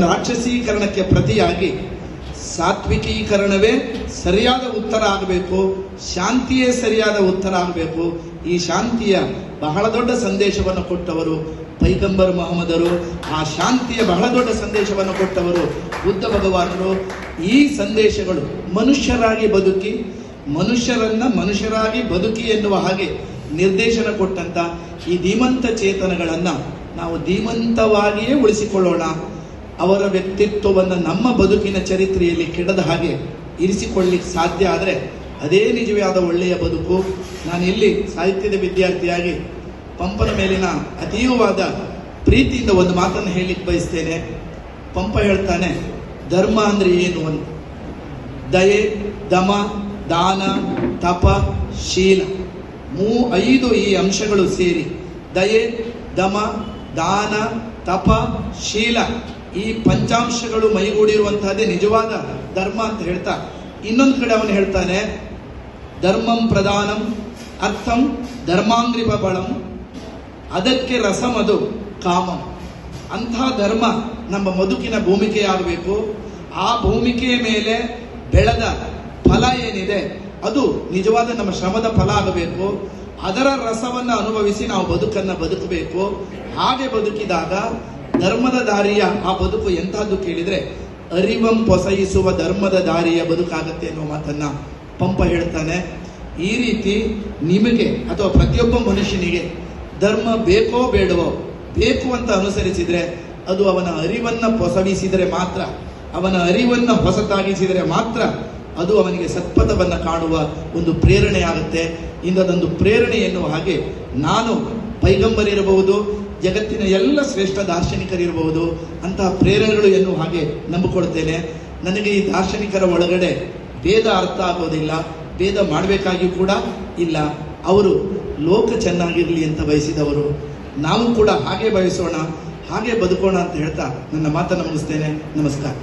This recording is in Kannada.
ರಾಕ್ಷಸೀಕರಣಕ್ಕೆ ಪ್ರತಿಯಾಗಿ ಸಾತ್ವಿಕೀಕರಣವೇ ಸರಿಯಾದ ಉತ್ತರ ಆಗಬೇಕು, ಶಾಂತಿಯೇ ಸರಿಯಾದ ಉತ್ತರ ಆಗಬೇಕು. ಈ ಶಾಂತಿಯ ಬಹಳ ದೊಡ್ಡ ಸಂದೇಶವನ್ನು ಕೊಟ್ಟವರು ಪೈಗಂಬರ್ ಮೊಹಮ್ಮದರು. ಆ ಶಾಂತಿಯ ಬಹಳ ದೊಡ್ಡ ಸಂದೇಶವನ್ನು ಕೊಟ್ಟವರು ಬುದ್ಧ ಭಗವಾನರು. ಈ ಸಂದೇಶಗಳು ಮನುಷ್ಯರಾಗಿ ಬದುಕಿ, ಮನುಷ್ಯರನ್ನ ಮನುಷ್ಯರಾಗಿ ಬದುಕಿ ಎನ್ನುವ ಹಾಗೆ ನಿರ್ದೇಶನ ಕೊಟ್ಟಂತ ಈ ಧೀಮಂತ ಚೇತನಗಳನ್ನ ನಾವು ಧೀಮಂತವಾಗಿಯೇ ಉಳಿಸಿಕೊಳ್ಳೋಣ. ಅವರ ವ್ಯಕ್ತಿತ್ವವನ್ನು ನಮ್ಮ ಬದುಕಿನ ಚರಿತ್ರೆಯಲ್ಲಿ ಕೆಡದ ಹಾಗೆ ಇರಿಸಿಕೊಳ್ಳಿಕ್ಕೆ ಸಾಧ್ಯ ಆದರೆ ಅದೇ ನಿಜವಾದ ಒಳ್ಳೆಯ ಬದುಕು. ನಾನು ಇಲ್ಲಿ ಸಾಹಿತ್ಯದ ವಿದ್ಯಾರ್ಥಿಯಾಗಿ ಪಂಪನ ಮೇಲಿನ ಅತೀವವಾದ ಪ್ರೀತಿಯಿಂದ ಒಂದು ಮಾತನ್ನು ಹೇಳಲಿಕ್ಕೆ ಬಯಸ್ತೇನೆ. ಪಂಪ ಹೇಳ್ತಾನೆ, ಧರ್ಮ ಅಂದರೆ ಏನು? ಅಂತ. ದಯೆ, ದಮ, ದಾನ, ತಪ, ಶೀಲ. ಮೂ ಐದು ಈ ಅಂಶಗಳು ಸೇರಿ. ದಯೆ, ದಮ, ದಾನ, ತಪ, ಶೀಲ. ಈ ಪಂಚಾಂಶಗಳು ಮೈಗೂಡಿರುವಂತಹದ್ದೇ ನಿಜವಾದ ಧರ್ಮ ಅಂತ ಹೇಳ್ತಾ, ಇನ್ನೊಂದು ಕಡೆ ಅವನು ಹೇಳ್ತಾನೆ, ಧರ್ಮಂ ಪ್ರಧಾನಂ ಅರ್ಥಂ ಧರ್ಮಾಂಗ್ರಿಪ ಬಳಂ, ಅದಕ್ಕೆ ರಸಮದು ಕಾಮಂ. ಅಂಥ ಧರ್ಮ ನಮ್ಮ ಬದುಕಿನ ಭೂಮಿಕೆಯಾಗಬೇಕು. ಆ ಭೂಮಿಕೆಯ ಮೇಲೆ ಬೆಳೆದ ಫಲ ಏನಿದೆ, ಅದು ನಿಜವಾದ ನಮ್ಮ ಶ್ರಮದ ಫಲ ಆಗಬೇಕು. ಅದರ ರಸವನ್ನು ಅನುಭವಿಸಿ ನಾವು ಬದುಕನ್ನು ಬದುಕಬೇಕು. ಹಾಗೆ ಬದುಕಿದಾಗ ಧರ್ಮದ ದಾರಿಯ ಆ ಬದುಕು ಎಂತಹದ್ದು ಕೇಳಿದ್ರೆ ಅರಿವಂ ಪೊಸಯಿಸುವ ಧರ್ಮದ ದಾರಿಯ ಬದುಕಾಗತ್ತೆ ಅನ್ನೋ ಮಾತನ್ನ ಪಂಪ ಹೇಳ್ತಾನೆ. ಈ ರೀತಿ ನಿಮಗೆ ಅಥವಾ ಪ್ರತಿಯೊಬ್ಬ ಮನುಷ್ಯನಿಗೆ ಧರ್ಮ ಬೇಕೋ ಬೇಡವೋ, ಬೇಕು ಅಂತ ಅನುಸರಿಸಿದ್ರೆ ಅದು ಅವನ ಅರಿವನ್ನ ಪೊಸವಿಸಿದರೆ ಮಾತ್ರ, ಅವನ ಅರಿವನ್ನ ಹೊಸತಾಗಿಸಿದರೆ ಮಾತ್ರ ಅದು ಅವನಿಗೆ ಸತ್ಪಥವನ್ನ ಕಾಣುವ ಒಂದು ಪ್ರೇರಣೆ ಆಗುತ್ತೆ. ಇಂದದೊಂದು ಪ್ರೇರಣೆ ಎನ್ನುವ ಹಾಗೆ ನಾನು ಪೈಗಂಬರಿರಬಹುದು ಜಗತ್ತಿನ ಎಲ್ಲ ಶ್ರೇಷ್ಠ ದಾರ್ಶನಿಕರಿರಬಹುದು ಅಂತಹ ಪ್ರೇರಣೆಗಳು ಎನ್ನುವ ಹಾಗೆ ನಂಬಿಕೊಳ್ತೇನೆ. ನನಗೆ ಈ ದಾರ್ಶನಿಕರ ಒಳಗಡೆ ಭೇದ ಅರ್ಥ ಆಗೋದಿಲ್ಲ, ಭೇದ ಮಾಡಬೇಕಾಗಿಯೂ ಕೂಡ ಇಲ್ಲ. ಅವರು ಲೋಕ ಚೆನ್ನಾಗಿರಲಿ ಅಂತ ಬಯಸಿದವರು. ನಾವು ಕೂಡ ಹಾಗೆ ಬಯಸೋಣ, ಹಾಗೆ ಬದುಕೋಣ ಅಂತ ಹೇಳ್ತಾ ನನ್ನ ಮಾತನ್ನು ಮುಗಿಸ್ತೇನೆ. ನಮಸ್ಕಾರ.